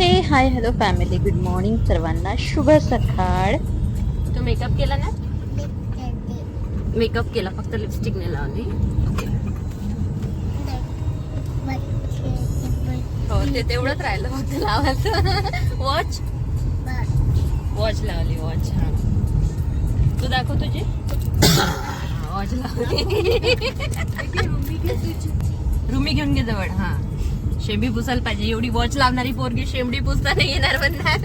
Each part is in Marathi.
Hey hi hello family good morning सर्वांना. शुभ सकाळ. तो मेकअप केला ना? मेकअप केला फक्त लिपस्टिक नाही लावली. हो ते तेवढंच राहिलं फक्त लावायचं. वॉच वॉच लावली वॉच हा. तू दाखव तुझी. वॉच लावली. रुमी घेऊन घे जवळ हा. शेंबी पुसायला पाहिजे. एवढी वॉच लावणारी पोरगी शेंबडी पुसता नाही येणार म्हणणार.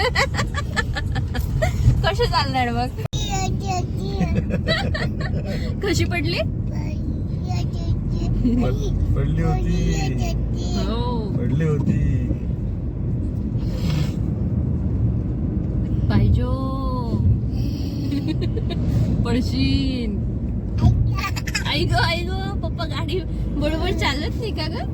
कशी चालणार मग? कशी पडली? पडली होती. हो. पडली होती. पाहिजो. पडशीन आई ग. आई ग पप्पा गाडी बरोबर चालत नाही का ग?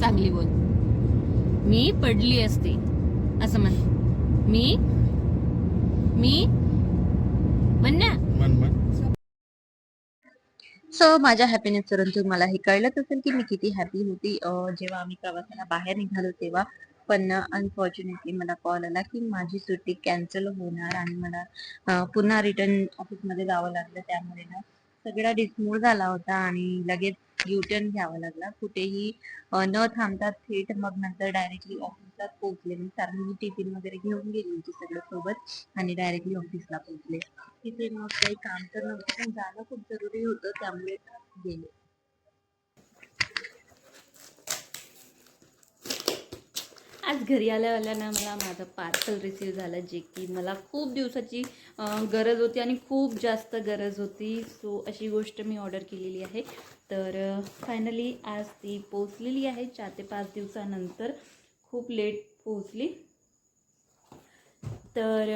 चांगली बोल. मी पडली असते. असं म्हण. मी मी म्हण ना मन मन सो माझ्या हॅपीनेस वरून तुम्हाला हे कळलंच असेल की मी किती हॅपी होती. अं, जेव्हा आम्ही प्रवासाला बाहेर निघालो तेव्हा पण अनफॉर्च्युनेटली मला कॉल आला की माझी सुट्टी कॅन्सल होणार आणि मला पुन्हा रिटर्न ऑफिसमध्ये जावं लागलं त्यामुळे ना सगळा डिसमूड झाला होता आणि लगेच युटर्न घ्यावा लागला. कुठेही न थांबता थेट मग नंतर डायरेक्टली ऑफिसला पोहोचले. मी कारण मी टिफिन वगैरे घेऊन गेली होती सगळं सोबत आणि डायरेक्टली ऑफिसला पोहोचले. तिथे मग काही काम तर नव्हतं पण जाणं खूप जरुरी होतं त्यामुळे गेले. आज घरी आल्या आल्या ना मला माझं पार्सल रिसीव झालं जे की मला खूप दिवसाची गरज होती आणि खूप जास्त गरज होती. सो अशी गोष्ट मी ऑर्डर केलेली आहे. तर फायनली आज ती पोचलेली आहे. चार ते पाच दिवसानंतर खूप लेट पोचली तर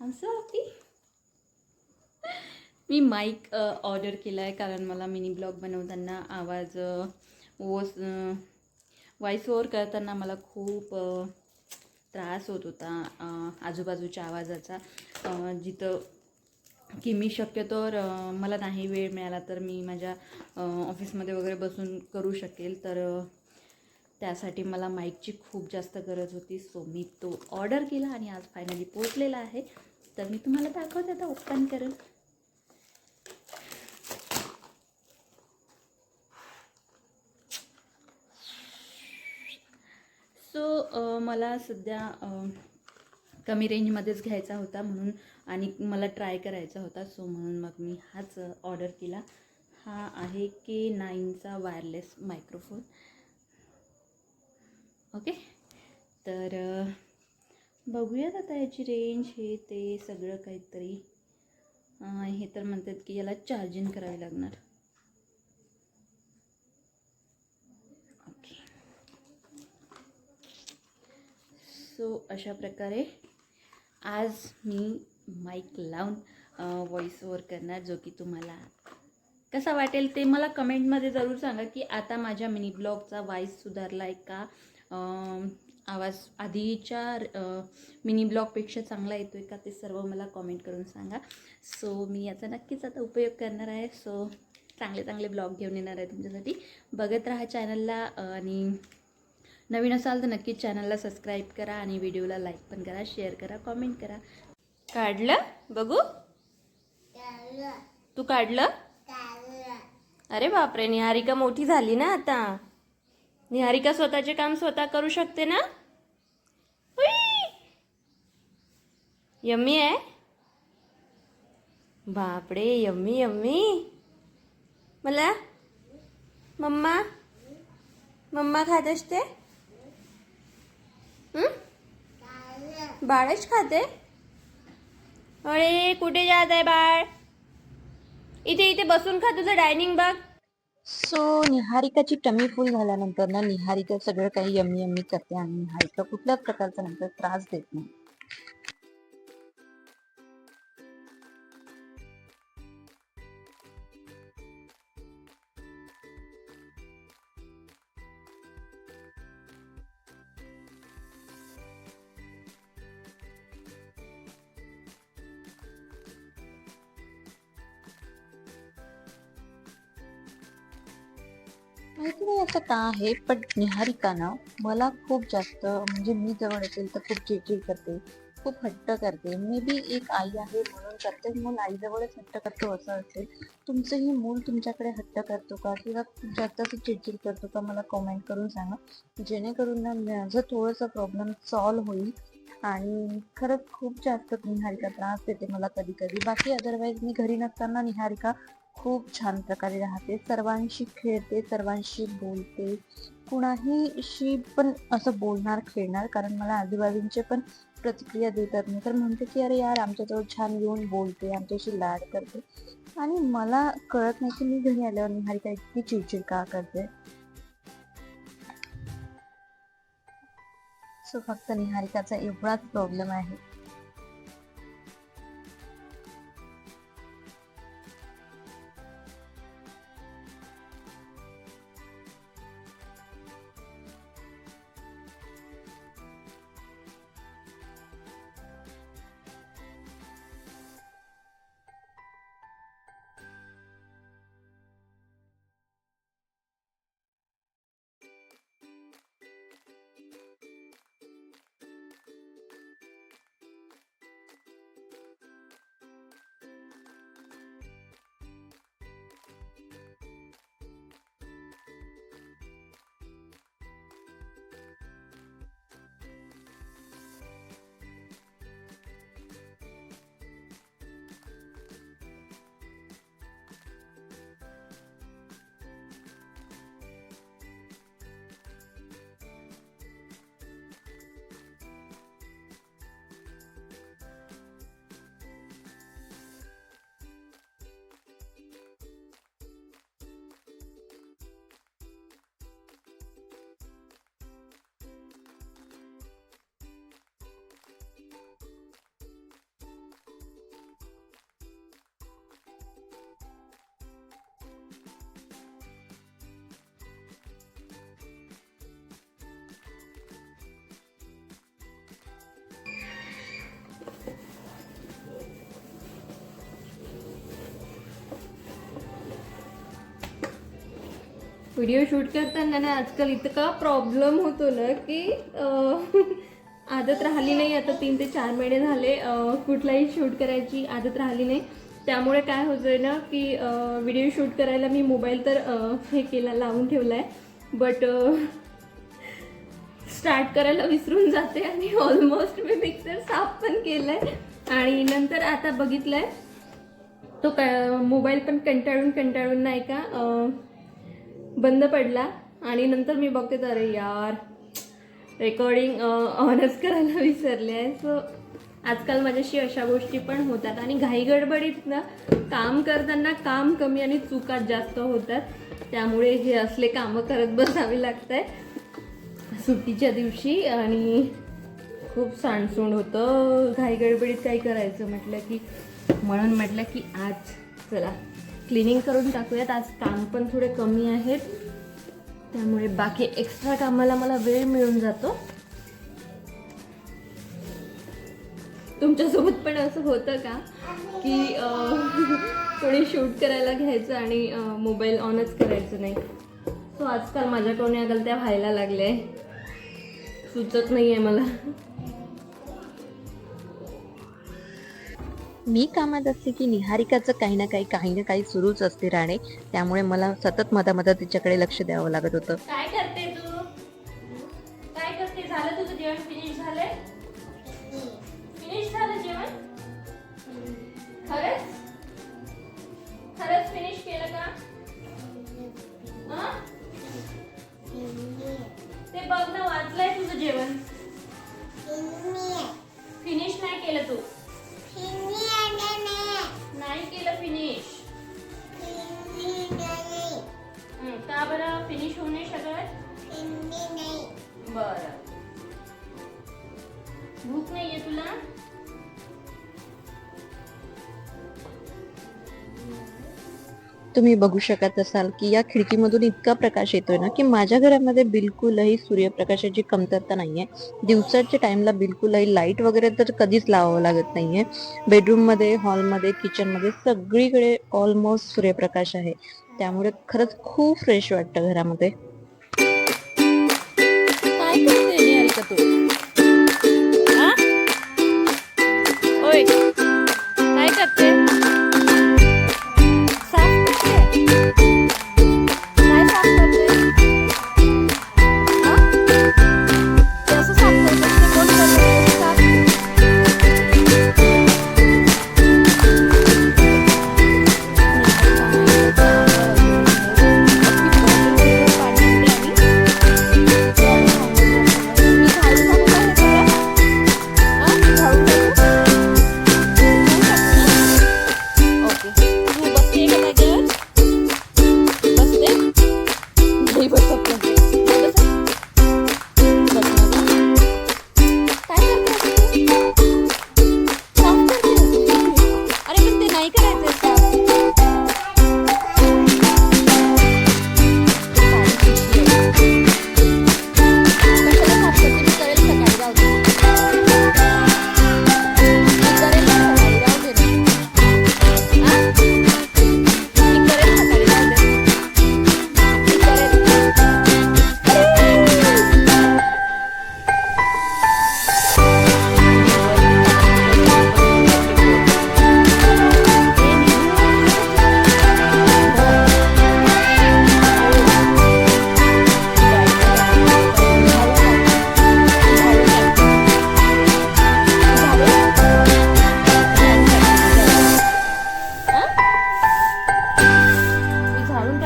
असं सो मी माईक ऑर्डर केला आहे कारण मला मिनी ब्लॉग बनवताना आवाज वस व्हॉइस ओवर करताना मला खूप त्रास होत होता आजूबाजूच्या आवाजाचा. जिथं की मी शक्यतोवर मला नाही वेळ मिळाला तर मी माझ्या ऑफिसमध्ये वगैरे बसून करू शकेल. तर त्यासाठी मला माईकची खूप जास्त गरज होती. सो मी तो ऑर्डर केला आणि आज फायनली पोचलेला आहे. तर मी तुम्हाला दाखवते आता ओपन करेन सो मला सध्या कमी रेंजमध्येच घ्यायचा होता म्हणून आणि मला ट्राय करायचा होता. सो म्हणून मग मी हाच ऑर्डर केला. हा आहे के नाईनचा वायरलेस मायक्रोफोन ओके तर बघूयात आता याची रेंज हे ते सगळं काहीतरी हे तर म्हणतात की याला चार्जिंग करावी लागणार. सो अशा प्रकारे आज मी माईक लावून व्हॉइस ओवर करणार जो की तुम्हाला कसा वाटेल ते मला कमेंटमध्ये जरूर सांगा की आता माझ्या मिनी ब्लॉगचा व्हॉइस सुधारला आहे का? आवाज आधीच्या मिनी ब्लॉगपेक्षा चांगला येतो आहे का ते सर्व मला कमेंट करून सांगा. सो मी याचा नक्कीच आता उपयोग करणार आहे. सो चांगले चांगले ब्लॉग घेऊन येणार आहे तुमच्यासाठी. बघत राहा चॅनलला आणि नवीन असाल तर नक्कीच चॅनलला सबस्क्राईब करा आणि व्हिडिओला लाईक पण करा शेअर करा कॉमेंट करा. काढलं? बघू? तू काढलं? अरे बापरे निहारिका मोठी झाली ना आता. निहारिका स्वतःचे काम स्वतः करू शकते ना? यम्मी आहे? बापरे यम्मी यम्मी. मला? मम्मा? मम्मा खात असते? बाळच खाते? अरे कुठे जात आहे बाळ? इथे इथे बसून खा तुझं डायनिंग बघ. सो निहारिकाची टमी फुल झाल्यानंतर ना निहारिका सगळं काही यम्मी यम्मी करते आणि निहारिका कुठल्याच प्रकारचा नंतर त्रास देत नाही. माहिती नाही असं का आहे पण निहारिका ना मला खूप जास्त म्हणजे मी जवळ असेल तर खूप चिडचिड करते खूप हट्ट करते. मे बी एक आई आहे म्हणून प्रत्येक मूल आईजवळच हट्ट करतो असं असेल. तुमचंही मूल तुमच्याकडे हट्ट करतो का? किंवा खूप जास्त असं चिडचिड करतो का? मला कमेंट करून सांगा. जेणेकरून ना माझं थोडंसं प्रॉब्लेम सॉल्व होईल. आणि खरंच खूप जास्त निहारिका त्रास देते मला कधी कधी बाकी अदरवाईज मी घरी नसताना निहारिका खूप छान प्रकारे राहते. सर्वांशी खेळते सर्वांशी बोलते. कुणाहीशी पण असं बोलणार खेळणार कारण मला आजूबाजूंचे पण प्रतिक्रिया देतात नाही तर म्हणते की अरे यार आमच्याजवळ छान येऊन बोलते आमच्याशी लाड करते. आणि मला कळत नाही की मी घरी आल्यावर निहारिका इतकी चिडचिड का करते. सो फक्त निहारिकाचा एवढाच प्रॉब्लेम आहे. व्हिडिओ शूट करताना ना आजकाल इतका प्रॉब्लेम होतो ना की आदत राहिली नाही. आता तीन ते चार महिने झाले कुठलाही शूट करायची आदत राहिली नाही. त्यामुळे काय होतंय ना की व्हिडिओ शूट करायला मी मोबाईल तर हे केला लावून ठेवला आहे बट स्टार्ट करायला विसरून जाते आणि ऑलमोस्ट मी मिक्सर साफ पण केलंय. आणि नंतर आता बघितलंय तो क मोबाईल पण कंटाळून कंटाळून नाही का बंद पडला आणि नंतर मी बघते तर अरे यार रेकॉर्डिंग ऑनच करायला विसरले आहे. सो आजकाल माझ्याशी अशा गोष्टी पण होतात आणि घाईगडबडीतनं ना काम करताना काम कमी आणि चुका जास्त होतात. त्यामुळे हे असले कामं करत बसावी लागत आहे सुट्टीच्या दिवशी आणि खूप सांडसूण होतं. घाई गडबडीत काही करायचं म्हटलं की म्हणून म्हटलं की आज चला. क्लिनिंग करून टाकूयात. आज काम पण थोडे कमी आहेत. त्यामुळे बाकी एक्स्ट्रा कामाला मला वेळ मिळून जातो. तुमच्यासोबत पण असं होतं का? की थोडी कोणी शूट करायला घ्यायचं आणि मोबाईल ऑनच करायचं नाही. सो आजकाल माझ्याकडून या गलत्या व्हायला लागल्या आहे सुचत नाही आहे मला. मी कामात असते की निहारिकाचं काही ना काही काही ना काही सुरूच असते राणे. त्यामुळे मला सतत मधा मधा तिच्याकडे लक्ष द्यावं लागत होतं. काय करते तू? काय करते? झालं तुझं जेवण? फिनिश झालंय? फिनिश झालं जेवण? खरंच? खरंच फिनिश केलं का? हं? ते बघ ना वाचलंय तुझं जेवण. फिनिश नाही केलं तू. बर. भूक नाहीये तुला? तुम्ही बघू शकत असाल की या खिडकीमधून इतका प्रकाश येतोय ना की माझ्या घरामध्ये बिलकुलही सूर्यप्रकाशाची कमतरता नाहीये. दिवसाच्या टाइमला बिलकुलही लाइट वगैरे तर कधीच लावावं लागत नाहीये. बेडरूममध्ये हॉलमध्ये किचनमध्ये सगळीकडे ऑलमोस्ट सूर्यप्रकाश आहे. त्यामुळे खरंच खूप फ्रेश वाटतं घरामध्ये. करते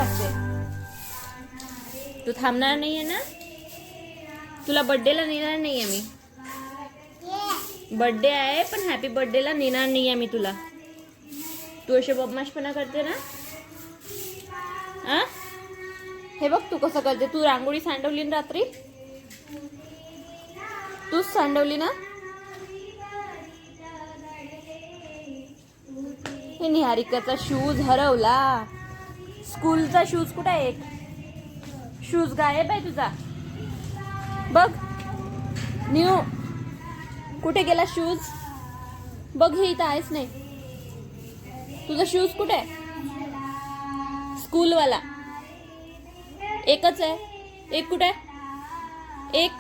मी तू थांबणार नाहीये ना? तुला बर्थडेला नेणार नाहीये मी. बर्थडे आहे पण हॅपी बर्थडेला नेणार नाहीये मी तुला. तू असे बदमाशपणा करते ना? आ? हे बघ तू कसं करते. तू रांगोळी सांडवली ना रात्री? तूच सांडवली ना? हे निहारिकाचा शूज हरवला. स्कूलचा शूज कुठे आहे? एक शूज गायब आहे तुझा. बघ. न्यू. कुठे गेला शूज? बघ हे इथं आहेच नाही. तुझा शूज कुठे? आहे स्कूलवाला. एकच आहे. एक कुठे? आहे एक.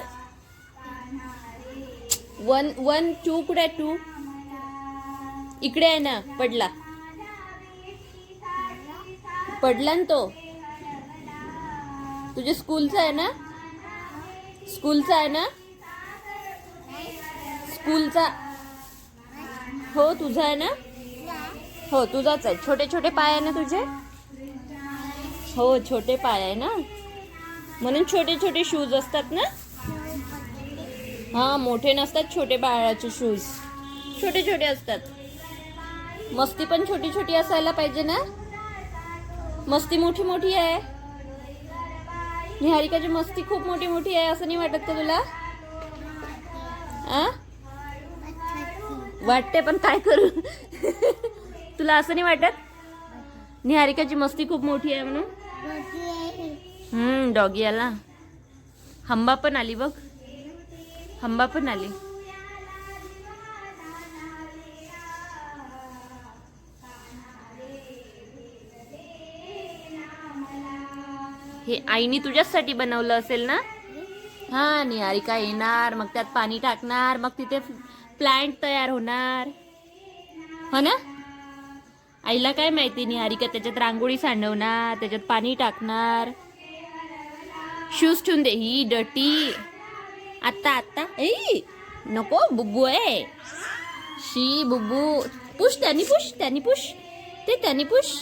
वन वन टू कुठे आहे? टू. इकडे आहे ना पडला. पडला ना तो. तुझ्या स्कूलचा आहे ना? स्कूलचा आहे ना? स्कूलचा. हो तुझा आहे ना? हो तुझाच आहे. छोटे छोटे पाय आहे ना तुझे? हो छोटे पाय आहे ना? म्हणून छोटे छोटे शूज असतात ना? हा मोठे नसतात छोटे बाळाचे शूज छोटे छोटे असतात. मस्ती पण छोटी छोटी असायला पाहिजे ना? मस्ती मोठी मोठी आहे. निहारिकाची मस्ती खूप मोठी मोठी आहे असं नाही वाटत का तुला? आ? वाटते पण काय करू? तुला असं नाही वाटत? निहारिकाची मस्ती खूप मोठी आहे म्हणून? हम्म डॉगी आला. हंबा पण आली बघ. हंबा पण आली. हे आईनी तुझ्याचसाठी बनवलं असेल ना? हा निहारिका येणार मग त्यात पाणी टाकणार मग तिथे प्लांट तयार होणार. हो ना? आईला काय माहिती निहारिका त्याच्यात रांगोळी सांडवणार त्याच्यात पाणी टाकणार. शूज ठेवून दे ही डटी आत्ता आत्ता. ए नको बुब्बू आहे. शी बुब्बू. पुश त्यांनी पुश त्यांनी पुश. ते त्यांनी पुश.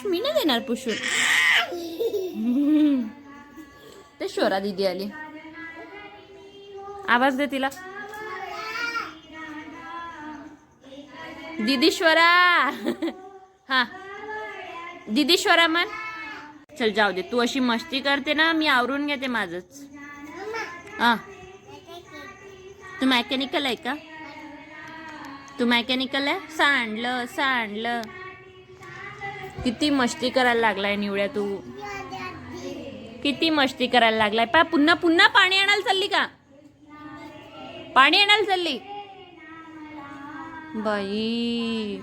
पुश मी नाही देणार पुशून ते शोरा दिदी आली. आवाज दे तिला. दिदीश्वरा हा. दिदीश्वरा मन चल जाऊ दे तू अशी मस्ती करते ना मी आवरून घेते माझच. हा. तू मेकॅनिकल आहे का? तू मेकॅनिकल आहे? सांडलं सांडलं. किती मस्ती करायला लागलाय निवड्या तू? किती मस्ती करायला लागलाय? पा पुन्हा पुन्हा पाणी आणायला चालली का? पाणी आणायला चालली? बाई.